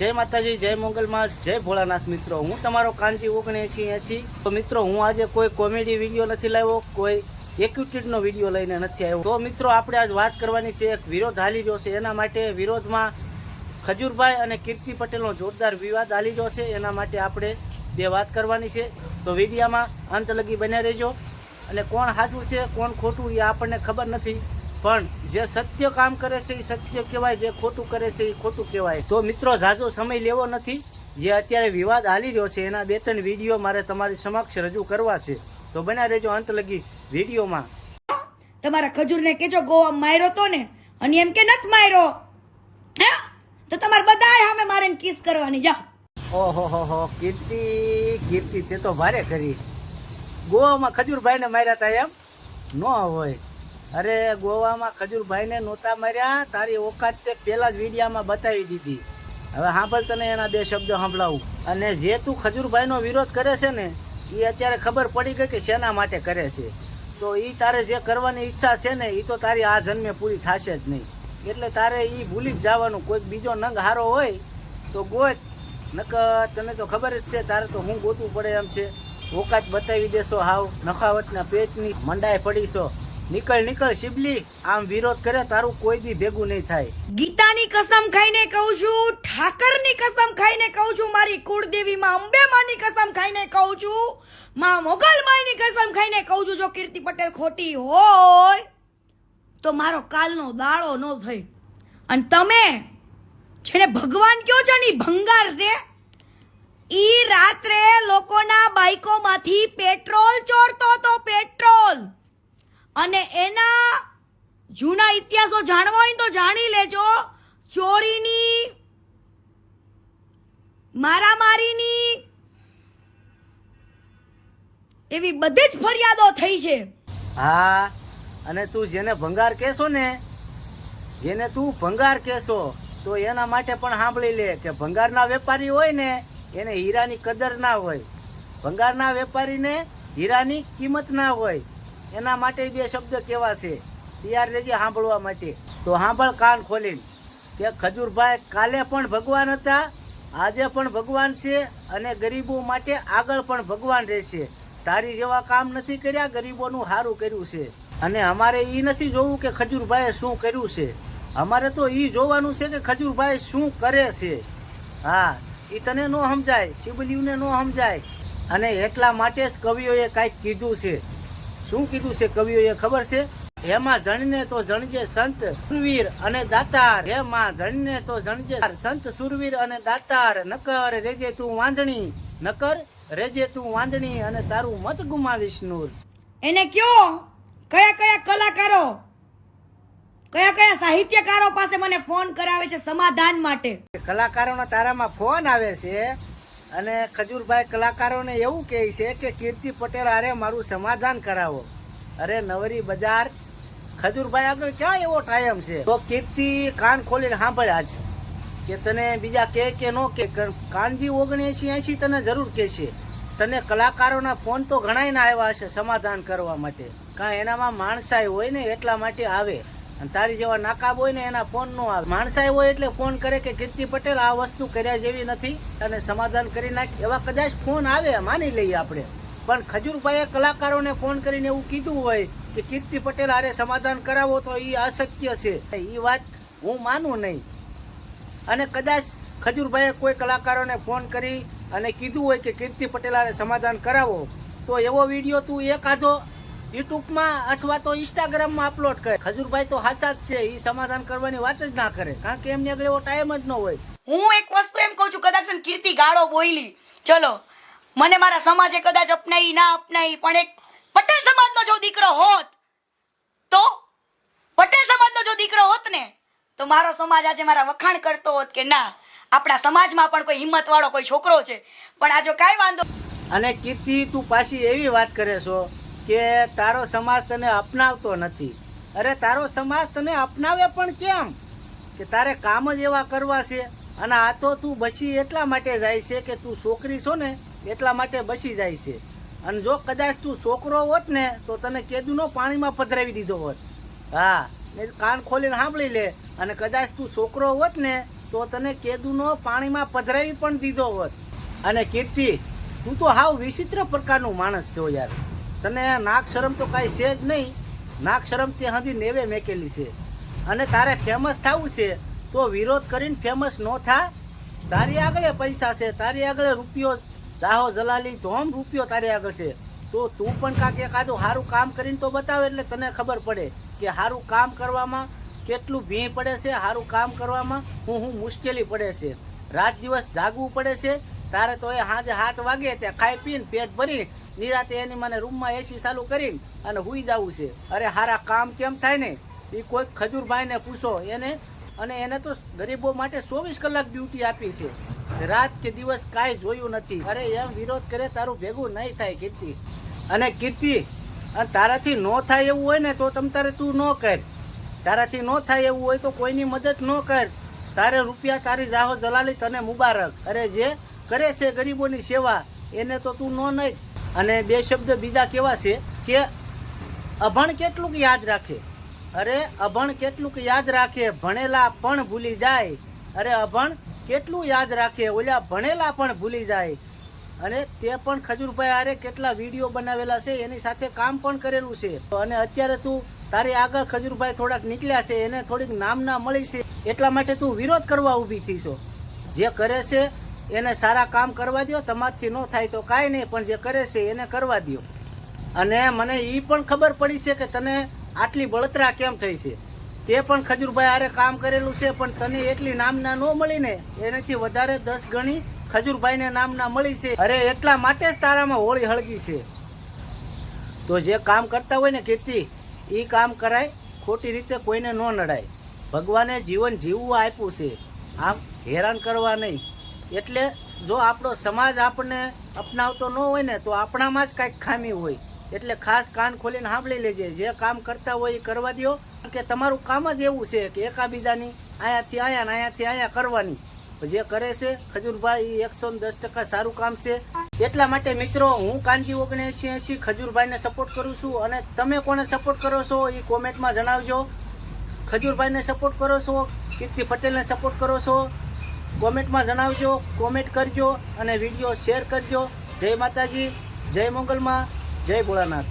જય માતાજી, જય મંગલમાં, જય ભોળાનાથ મિત્રો. હું તમારો કાંતિ ઓગણએંસી એંસી તો મિત્રો, હું આજે કોઈ કોમેડી વીડિયો નથી લાવ્યો, કોઈ એક્યુટેડનો વીડિયો લઈને નથી આવ્યો. તો મિત્રો, આપણે આજ વાત કરવાની છે એક વિરોધ હાલી રહ્યો છે. એના માટે વિરોધમાં ખજૂરભાઈ અને કીર્તિ પટેલનો જોરદાર વિવાદ હાલી રહ્યો છે. એના માટે આપણે બે વાત કરવાની છે. તો વિડીયામાં અંત લગી બન્યા રહેજો. અને કોણ સાચું છે, કોણ ખોટું, એ આપણને ખબર નથી. પણ જે સત્ય કામ કરે છે એ સત્ય કહેવાય જે ખોટું કરે છે એ ખોટું કહેવાય. તો મિત્રો ઝાઝો સમય લેવો નથી. જે અત્યારે વિવાદ હાલી રહ્યો છે એના બે ત્રણ વીડિયો મારે તમારી સમક્ષ રજૂ કરવા છે. તો બન્યા રહેજો અંત લગી વિડીયોમાં. તમારા ખજૂરને કેજો ગોવા માર્યો તો ને? અને એમ કે નથી માર્યો. હે? તો તમારે બધાય સામે મારે કિસ કરવાની જાઓ. ઓહો હો હો કીર્તિ કીર્તિ તે તો ભારે કરી ગોવામાં ખજૂરભાઈને માર્યા હતા એમ? ન હોય. અરે, ગોવામાં ખજૂરભાઈને નહોતા માર્યા. તારી ઓકાત તે પહેલા જ વિડીયામાં બતાવી દીધી. હવે સાંભળ તને એના બે શબ્દો સાંભળાવું. અને જે તું ખજૂરભાઈનો વિરોધ કરે છે ને એ અત્યારે ખબર પડી ગઈ કે શેના માટે કરે છે. તો એ તારે જે કરવાની ઈચ્છા છે ને એ તો તારી આ જન્મે પૂરી થશે જ નહીં. એટલે તારે એ ભૂલી જ જવાનું. કોઈક બીજો નંગ હારો હોય, તો ગોત. નકર તને તો ખબર જ છે, તારે તો હું ગોતવું પડે એમ છે. ઓકાત બતાવી દેશો હાવ. નખાવટના પેટની મંડાય પડીશો. નીકળ નીકળ, શિબલી. આમ વિરોધ કરે, તારું કોઈ બી ભેગું નહીં થાય. ગીતાની કસમ ખાઈને કહું છું, ઠાકરની કસમ ખાઈને કહું છું, મારી કુળદેવી માં અંબે માની કસમ ખાઈને કહું છું, માં મોગલ માની કસમ ખાઈને કહું છું, જો કીર્તિ પટેલ ખોટી હોય, તો મારો કાલનો દાડો ન થઈ અને તમે જેને ભગવાન કયો છો ને ભંગાર છે, ઈ રાત્રે લોકોના બાઈકોમાંથી પેટ્રોલ ચોરતો તો પેટ્રોલ. અને એના જૂના ઇતિહાસો જાણવા હોય તો જાણી લેજો. ચોરીની, મારામારીની એવી બધી જ ફરિયાદો થઈ છે. હા, અને તું જેને ભંગાર કહેશો ને, જેને તું ભંગાર કહેશો, તો એના માટે પણ સાંભળી લે કે ભંગારના વેપારી હોય ને, એને હીરાની કદર ના હોય. ભંગારના વેપારીને હીરાની કિંમત ના હોય. એના માટે બે શબ્દ કેવા છે? તૈયાર રહેજે સાંભળવા માટે. તો સાંભળ કાન ખોલીને. કે ખજૂરભાઈ કાલે પણ ભગવાન હતા, આજે પણ ભગવાન છે અને ગરીબો માટે આગળ પણ ભગવાન રહેશે. તારી જેવા કામ નથી કર્યા, ગરીબોનું સારું કર્યું છે. અને અમારે એ નથી જોવું કે ખજૂરભાઈએ શું કર્યું છે. અમારે તો એ જોવાનું છે કે ખજૂરભાઈ શું કરે છે. હા એ તને ન સમજાય શિવલિયુને ન સમજાય. અને એટલા માટે જ કવિઓએ કાંઈક કીધું છે. શું કીધું છે કવિઓએ ખબર છે? એમાં જણને તો જણજે સંત સુરવીર અને દાતાર. એમાં જણને તો જણજે સંત સુરવીર અને દાતાર. નકર રેજે તું વાંધણી. નકર રેજે તું વાંધણી અને તારું મત ગુમાવીશ નૂર. એને કયો? કયા કયા કલાકારો? કયા કયા સાહિત્યકારો પાસે મને ફોન કરાવે છે સમાધાન માટે? કલાકારોના તારામાં ફોન આવે છે અને ખજૂરભાઈ કલાકારોને એવું કહે છે કે કીર્તિ પટેલ, અરે મારું સમાધાન કરાવો. અરે નવરી બજાર. ખજૂરભાઈ આગળ ક્યાં એવો ટાઈમ છે? તો કીર્તિ કાન ખોલીને સાંભળ્યા આજ કે તને બીજા કે કે નો કે કાનજી ઓગણએંસી એંશી તને જરૂર કહેશે. તને કલાકારોના ફોન તો ઘણાય ના આવ્યા હશે સમાધાન કરવા માટે. કાં એનામાં માણસાઈ હોય ને એટલા માટે આવે. અને તારી જેવા નાકાબ હોય ને એના ફોન નો આવે. માણસા હોય એટલે ફોન કરે કે, કીર્તિ પટેલ, આ વસ્તુ કર્યા જેવી નથી. અને સમાધાન કરી નાખી. એવા કદાચ ફોન આવે, માની લઈએ આપણે. પણ ખજૂરભાઈએ કલાકારોને ફોન કરીને એવું કીધું હોય કે, કીર્તિ પટેલ, આરે સમાધાન કરાવો તો એ અશક્ય છે. એ વાત હું માનું નહીં. અને કદાચ ખજૂરભાઈએ કોઈ કલાકારોને ફોન કરી અને કીધું હોય કે, કીર્તિ પટેલ, આરે સમાધાન કરાવો. તો એવો વીડિયો તું એક આધો યુટ્યુબમાં અથવા તો ઇન્સ્ટાગ્રામમાં અપલોડ કરે. ખજૂરભાઈ તો હાસા જ છે એ સમાધાન કરવાની વાત જ ના કરે. કારણ કે એમને આગળ એવો ટાઈમ જ ન હોય. હું એક વસ્તુ એમ કહું છું કદાચ કીર્તિ ગાળો બોયલી. ચલો મને મારા સમાજે કદાચ અપનાવી ના અપનાવી પણ એક પટેલ સમાજનો જો દીકરો હોત તો પટેલ સમાજનો જો દીકરો હોત ને તો મારો સમાજ આજે મારા વખાણ કરતો હોત કે ના આપણા સમાજમાં પણ કોઈ હિંમત વાળો કોઈ છોકરો છે. પણ આજો કાંઈ વાંધો અને કીર્તિ તું પાછી એવી વાત કરે છો કે તારો સમાજ તને અપનાવતો નથી. અરે તારો સમાજ તને અપનાવે પણ કેમ? કે તારે કામ જ એવા કરવા છે અને આ તો તું બસી એટલા માટે જાય છે કે તું છોકરી છો ને એટલા માટે બસી જાય છે. અને જો કદાચ તું છોકરો હોત ને તો તને કેદુનો પાણીમાં પધરાવી દીધો હોત. હા, ને કાન ખોલીને સાંભળી લે. અને કદાચ તું છોકરો હોત ને તો તને કેદુનો પાણીમાં પધરાવી પણ દીધો હોત. અને કીર્તિ તું તો હાવ વિચિત્ર પ્રકારનું માણસ છો યાર. તને નાક શરમ તો કાંઈ છે જ નહીં. નાક શરમ ત્યાં સુધી નેવે મેકેલી છે. અને તારે ફેમસ થવું છે, તો વિરોધ કરીને ફેમસ ન થા. તારી આગળ પૈસા છે, તારી આગળ રૂપિયો જાહો જલાલી, ધોમ રૂપિયો તારી આગળ છે. તો તું પણ કાંક એકાદું સારું કામ કરીને તો બતાવે, એટલે તને ખબર પડે કે સારું કામ કરવામાં કેટલું ભી પડે છે સારું કામ કરવામાં હું હું મુશ્કેલી પડે છે. રાત દિવસ જાગવું પડે છે, તારે તો એ સાંજે હાથ વાગે ત્યાં ખાઈ પીને પેટ ભરી નિરાતે એની મને રૂમમાં એસી ચાલુ કરીને અને હુઈ જવું છે. અરે હારા કામ કેમ થાય ને? એ કોઈ ખજૂરભાઈને પૂછો. એને અને એને તો ગરીબો માટે ચોવીસ કલાક ડ્યુટી આપી છે. રાત કે દિવસ કાંઈ જોયું નથી. અરે એમ વિરોધ કરે તારું ભેગું નહીં થાય, કીર્તિ. અને કીર્તિ અને તારાથી ન થાય એવું હોય ને તો તમ તારે તું ન કર. તારાથી ન થાય એવું હોય તો કોઈની મદદ ન કર. તારે રૂપિયા તારી રાહો જલાલી તને મુબારક. અરે જે કરે છે ગરીબોની સેવા, એને તો તું ન નહીં. અને બે શબ્દ બીજા કેવા છે કે અભણ કેટલુંક યાદ રાખે. અરે, અભણ કેટલુંક યાદ રાખે, ભણેલા પણ ભૂલી જાય. અરે, અભણ કેટલું યાદ રાખે, ઓલા ભણેલા પણ ભૂલી જાય. અને તે પણ ખજૂરભાઈ અરે કેટલા વીડિયો બનાવેલા છે, એની સાથે કામ પણ કરેલું છે. અને અત્યારે તું તારી આગળ ખજૂરભાઈ થોડાક નીકળ્યા છે, એને થોડીક નામના મળી છે, એટલા માટે તું વિરોધ કરવા ઊભી થઈ છો જે કરે છે એને સારા કામ કરવા દો તમારથી ન થાય તો કાંઈ નહીં, પણ જે કરે છે એને કરવા દો અને મને એ પણ ખબર પડી છે કે તને આટલી બળતરા કેમ થઈ છે? તે પણ ખજૂરભાઈ હારે કામ કરેલું છે, પણ તને એટલી નામના ન મળી ને એનાથી વધારે દસ ગણી ખજૂરભાઈને નામના મળી છે. અરે, એટલા માટે જ તારામાં હોળી હળગી છે. તો જે કામ કરતા હોય ને કીર્તિ એ કામ કરાય, ખોટી રીતે કોઈને ન નડાય. ભગવાને જીવન જીવવું આપ્યું છે. આમ હેરાન કરવા નહીં. એટલે જો આપણો સમાજ આપણને અપનાવતો ન હોય ને, તો આપણામાં જ કાંઈક ખામી હોય. એટલે ખાસ કાન ખોલીને સાંભળી લેજે. જે કામ કરતા હોય એ કરવા દો કે તમારું કામ જ એવું છે કે એકાબીજાની અહીંયાથી અહીંયા ને અહીંયાથી અહીંયા કરવાની. જે કરે છે, ખજૂરભાઈ એકસો દસ ટકા સારું કામ છે. એટલા માટે મિત્રો, હું કાનજી ઓગણએંસી એંસી ખજૂરભાઈને સપોર્ટ કરું છું. અને તમે કોને સપોર્ટ કરો છો એ કોમેન્ટમાં જણાવજો. ખજૂરભાઈને સપોર્ટ કરો છો, કીર્તિ પટેલને સપોર્ટ કરો છો. કોમેન્ટમાં જણાવજો કોમેન્ટ કરજો અને વીડિયો શેર કરજો. જય માતાજી જય મંગલમાં જય ભોળાનાથ.